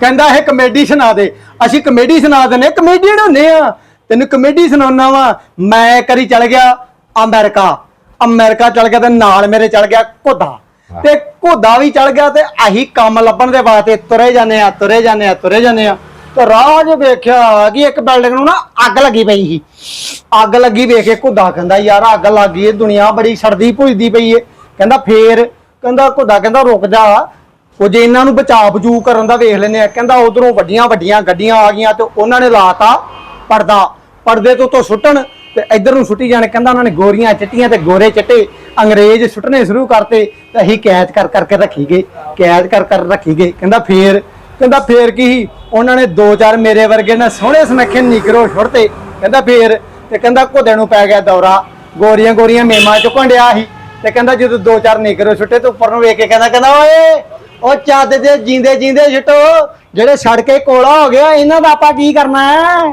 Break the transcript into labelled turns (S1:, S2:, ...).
S1: ਕਹਿੰਦਾ ਇਹ ਕਮੇਡੀ ਸੁਣਾ ਦੇ। ਅਸੀਂ ਕਮੇਡੀ ਸੁਣਾ ਦਿੰਨੇ ਕਮੇਡੀਅਨ ਹੁੰਨੇ ਆ ਤੈਨੂੰ ਕਮੇਡੀ ਸੁਣਾਉਣਾ ਵਾ। ਮੈਂ ਕਰੀ ਚਲ ਗਿਆ ਅਮਰੀਕਾ। ਅਮਰੀਕਾ ਚਲ ਗਿਆ ਤੇ ਨਾਲ ਮੇਰੇ ਚਲ ਗਿਆ ਘੋਦਾ। ਤੇ ਘੋਦਾ ਵੀ ਚਲ ਗਿਆ ਤੇ ਆਹੀ ਕੰਮ ਲੱਭਣ ਦੇ ਵਾਸਤੇ ਤੁਰੇ ਜਾਂਦੇ ਆ ਤੁਰੇ ਜਾਂਦੇ ਆ ਤੁਰੇ ਜਾਂਦੇ ਆ ਤੇ 'ਚ ਵੇਖਿਆ ਕਿ ਇੱਕ ਬਿਲਡਿੰਗ ਨੂੰ ਨਾ ਅੱਗ ਲੱਗੀ ਪਈ ਸੀ। ਅੱਗ ਲੱਗੀ ਵੇਖ ਕੇ ਘੁੱਦਾ ਕਹਿੰਦਾ ਯਾਰ ਅੱਗ ਲੱਗ ਇਹ ਦੁਨੀਆ ਬੜੀ ਸੜਦੀ ਭੁੱਜਦੀ ਪਈ ਏ। ਕਹਿੰਦਾ ਫੇਰ? ਕਹਿੰਦਾ ਘੁੱਦਾ ਕਹਿੰਦਾ ਰੁਕ ਜਾ। ਉਹ ਜੇ ਇਹਨਾਂ ਨੂੰ ਬਚਾਅ ਬਚੂ ਕਰਨ ਦਾ ਵੇਖ ਲੈਨੇ ਆ, ਕਹਿੰਦਾ ਉਧਰੋਂ ਵੱਡੀਆਂ ਵੱਡੀਆਂ ਗੱਡੀਆਂ ਆ ਗਈਆਂ ਤੇ ਉਹਨਾਂ ਨੇ ਲਾਤਾ ਪਰਦਾ। ਪਰਦੇ ਤੋਂ ਤੋਂ ਸੁੱਟਣ ਤੇ ਇੱਧਰ ਨੂੰ ਸੁੱਟੀ ਜਾਣ, ਕਹਿੰਦਾ ਉਹਨਾਂ ਨੇ ਗੋਰੀਆਂ ਚਿੱਟੀਆਂ ਤੇ ਗੋਰੇ ਚਿੱਟੇ। ਅੰਗਰੇਜ਼ ਸੁੱਟਣੇ ਸ਼ੁਰੂ ਕਰਤੇ ਤੇ ਅਸੀਂ ਕੈਦ ਕਰ ਕਰਕੇ ਰੱਖੀ ਗਏ, ਕੈਦ ਕਰ ਕਰ ਰੱਖੀ ਗਏ। ਕਹਿੰਦਾ ਫੇਰ ਕਹਿੰਦਾ ਫੇਰ ਕੀ ਸੀ? ਉਹਨਾਂ ਨੇ ਦੋ ਚਾਰ ਮੇਰੇ ਵਰਗੇ ਨਾ ਸੋਹਣੇ ਸੁਨੱਖੇ ਨਿਕਰੋ ਛੁੱਟਤੇ ਕਹਿੰਦਾ ਫੇਰ, ਤੇ ਕਹਿੰਦਾ ਘੋੜੇ ਨੂੰ ਪੈ ਗਿਆ ਦੌਰਾ। ਗੋਰੀਆਂ ਗੋਰੀਆਂ ਮੇਮਾ ਚੁੱਕਣ ਡਿਆ ਸੀ। ਤੇ ਕਹਿੰਦਾ ਜਦੋਂ ਦੋ ਚਾਰ ਨਿਕਰੋ ਛੁੱਟੇ ਤੇ ਉੱਪਰ ਨੂੰ ਵੇਖ ਕੇ ਕਹਿੰਦਾ ਕਹਿੰਦਾ, ਓਏ ਉਹ ਚੱਦ ਦੇ ਜਿੰਦੇ ਜਿੰਦੇ ਛੁੱਟੋ, ਜਿਹੜੇ ਸੜਕੇ ਕੋਲਾ ਹੋ ਗਿਆ ਇਹਨਾਂ ਦਾ ਆਪਾਂ ਕੀ ਕਰਨਾ ਹੈ?